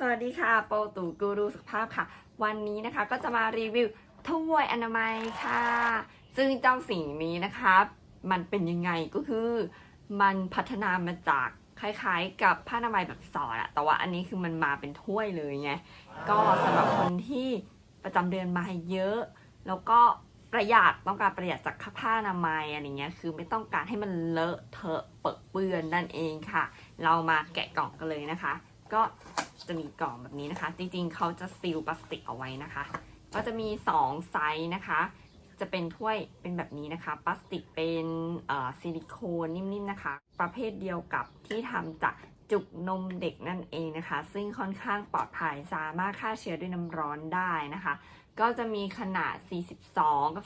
สวัสดีค่ะ โปรตูกูรูสุขภาพค่ะ วันนี้นะคะก็จะมารีวิวถ้วยอนามัยค่ะ ซึ่งเจ้าสิ่งนี้นะคะ มันเป็นยังไงก็คือมันพัฒนามาจากคล้ายๆ กับผ้าอนามัยแบบสอดอะแต่ว่าอันนี้คือมันมาเป็นถ้วยเลยไง ก็สำหรับคนที่ประจำเดือนมาเยอะ แล้วก็ประหยัดต้องการประหยัดจากผ้าอนามัยอะไรเงี้ยคือไม่ต้องการให้มันเลอะเทอะเปรอะเปื้อนนั่นเองค่ะ เรามาแกะกล่องกันเลยนะคะ ก็ จะมีกล่องแบบนี้นะคะ จริงๆเขาจะซีลพลาสติกเอาไว้นะคะ ก็จะมี 2 ไซส์นะคะ จะเป็นถ้วยเป็นแบบนี้นะคะพลาสติกเป็นซิลิโคนนิ่มๆนะคะ ประเภทเดียวกับที่ทำจาก จุกนมเด็กนั่นเองนะคะ ซึ่งค่อนข้างปลอดภัยสามารถฆ่าเชื้อด้วยน้ำร้อนได้นะคะ ก็จะมีขนาด 42 กับ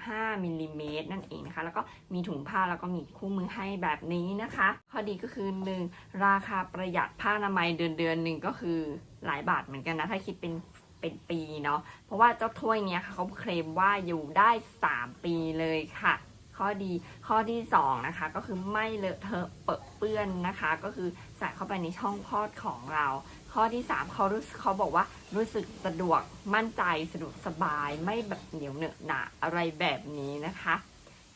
45มิลลิเมตรนั่นเองนะคะ แล้วก็มีถุงผ้าแล้วก็มีคู่มือให้แบบนี้นะคะ ข้อดีก็คือ 1. ราคาประหยัดผ้าอนามัยเดือนเดือนหนึ่งก็คือหลายบาทเหมือนกันนะ ถ้าคิดเป็นเป็นปีเนาะ เพราะว่าเจ้าถ้วยเนี้ยค่ะเขาเคลมว่าอยู่ได้ 3 ปีเลยค่ะ ข้อดีข้อที่2นะคะก็คือไม่เลอะเทอะเปะเปื้อนนะคะ ก็คือใส่เข้าไปในช่องคลอดของเรา ข้อที่3เขารู้เขาบอกว่ารู้สึกสะดวกมั่นใจสะดวกสบายไม่แบบเหนียวเหนอะหนะอะไรแบบนี้นะคะ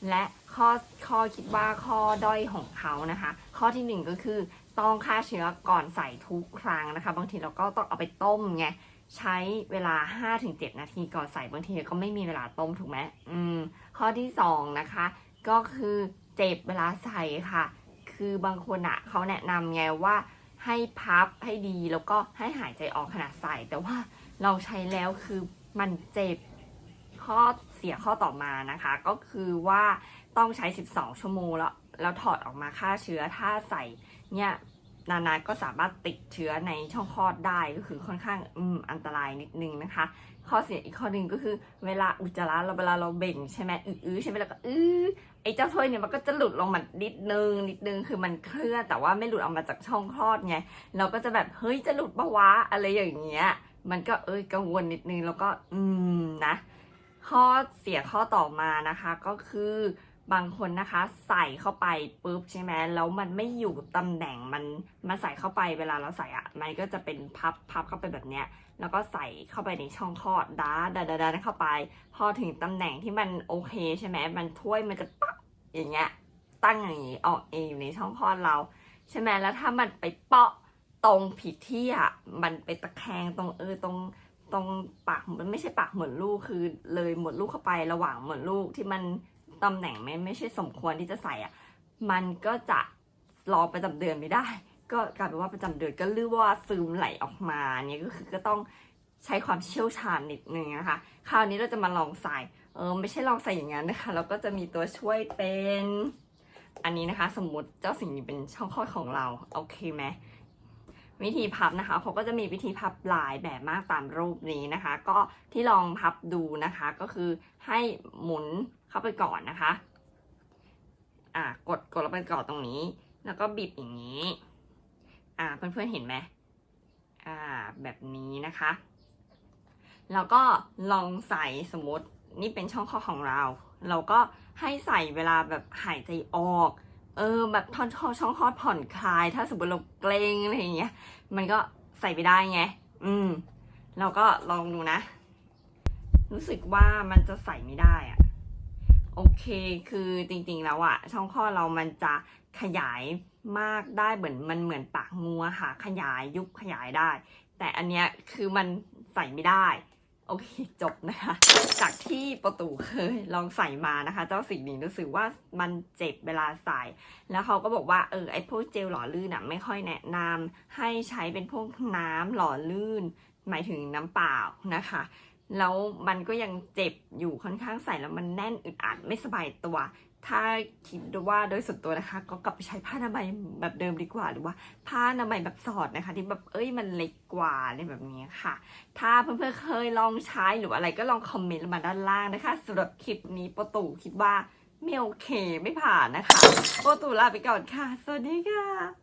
และข้อข้อคิดว่าข้อด้อยของเขานะคะ ข้อที่หนึ่งก็คือต้องฆ่าเชื้อก่อนใส่ทุกครั้งนะคะ บางทีเราก็ต้องเอาไปต้มไงใช้เวลา 5-7 นาทีก่อนใส่บางทีก็ไม่มีเวลาต้มถูกไหมอืม ข้อที่สองนะคะก็คือเจ็บเวลาใส่ค่ะ คือบางคนอะเขาแนะนำไงว่าให้พับให้ดีแล้วก็ให้หายใจออกขณะใส่ แต่ว่าเราใช้แล้วคือมันเจ็บข้อเสียข้อต่อมานะคะ ก็คือว่าต้องใช้ 12 ชั่วโมงแล้วแล้วถอดออกมาฆ่าเชื้อถ้าใส่เนี่ย นานๆก็สามารถติดเชื้อในช่องคลอดได้ก็คือค่อนข้างอืมอันตรายนิดนึงนะคะ ข้อเสียอีกข้อหนึ่งก็คือเวลาอุจจาระเราเวลาเราเบ่งใช่ไหมอื้อใช่ไหมแล้วก็อื้อไอ้เจ้าถ้วยเนี่ยมันก็จะหลุดลงมานิดนึงนิดนึงคือมันเคลื่อนแต่ว่าไม่หลุดออกมาจากช่องคลอดไงเราก็จะแบบเฮ้ยจะหลุดปะวะอะไรอย่างเงี้ย มันก็เอ้ยกังวลนิดนึงแล้วก็อืมนะ ข้อเสียข้อต่อมานะคะก็คือ บางคนนะคะใส่เข้าไปปุ๊บใช่ไหมแล้วมันไม่อยู่ตำแหน่งมันมันใส่เข้าไปเวลาเราใส่อะมันก็จะเป็นพับพับเข้าไปแบบเนี้ยแล้วก็ใส่เข้าไปในช่องคลอดดาดาดาดาเข้าไป พอถึงตำแหน่งที่มันโอเคใช่ไหมมันถ้วยมันจะปั๊บอย่างเงี้ยตั้งอย่างงี้ออกเองอยู่ในช่องคลอดเรา ใช่ไหมแล้วถ้ามันไปเปาะตรงผิดที่อะมันไปตะแคงตรงเออตรงตรงปากมันไม่ใช่ปากเหมดลูกคือเลยหมดลูกเข้าไประหว่างเหมดลูกที่มัน ตำแหน่งไม่ไม่ใช่สมควรที่จะใส่อะ มันก็จะรอประจำเดือนไม่ได้ ก็กลายเป็นว่าประจำเดือนก็เรียกว่าซึมไหลออกมาเนี่ยก็คือก็ต้องใช้ความเชี่ยวชาญนิดนึงนะคะ คราวนี้เราจะมาลองใส่เออไม่ใช่ลองใส่อย่างนั้นนะคะเราก็จะมีตัวช่วยเป็น อันนี้นะคะ สมมุติเจ้าสิ่งนี้เป็นช่องคลอดของเราโอเคไหม วิธีพับนะคะเขาก็จะมีวิธีพับหลายแบบมากตามรูปนี้นะคะ ก็ที่ลองพับดูนะคะ ก็คือให้หมุนเข้าไปก่อนนะคะ อ่ากดกดแล้วไปก่อนตรงนี้ แล้วก็บีบอย่างนี้ อ่าเพื่อนๆเห็นไหมอ่าแบบนี้นะคะ แล้วก็ลองใส่สมมตินี่เป็นช่องคลอของเรา เราก็ให้ใส่เวลาแบบหายใจออก เออแบบท่อนช่องคลอดผ่อนคลาย ถ้าสมมติเราเกรงอะไรอย่างเงี้ย มันก็ใส่ไปได้ไง อืม เราก็ลองดูนะ รู้สึกว่ามันจะใส่ไม่ได้อะโอเค คือจริงๆแล้วอะช่องคลอดเรามันจะขยายมากได้เหมือนมันเหมือนปากงูค่ะ ขยายยุบขยายได้ แต่อันเนี้ยคือมันใส่ไม่ได้ โอเคจบนะคะ จากที่ประตูเคยลองใส่มานะคะ เจ้าสิ่งนี้รู้สึกว่ามันเจ็บเวลาใส่ แล้วเขาก็บอกว่าเออไอพวกเจลหล่อลื่นอะไม่ค่อยแนะนำให้ใช้เป็นพวกน้ำหล่อลื่น หมายถึงน้ำเปล่านะคะแล้วมันก็ยังเจ็บอยู่ค่อนข้างใส่แล้วมันแน่นอึดอัดไม่สบายตัว ถ้าคิดว่าโดยส่วนตัวนะคะ ก็กลับไปใช้ผ้าอนามัยแบบเดิมดีกว่า หรือว่าผ้าอนามัยแบบสอดนะคะ ที่แบบเอ้ยมันเล็กกว่าอะไรแบบนี้ค่ะ ถ้าเพื่อนๆเคยลองใช้หรืออะไรก็ลองคอมเมนต์มาด้านล่างนะคะสำหรับคลิปนี้ประตูคิดว่าไม่โอเคไม่ผ่านนะคะโปรตูลาไปก่อนค่ะ สวัสดีค่ะ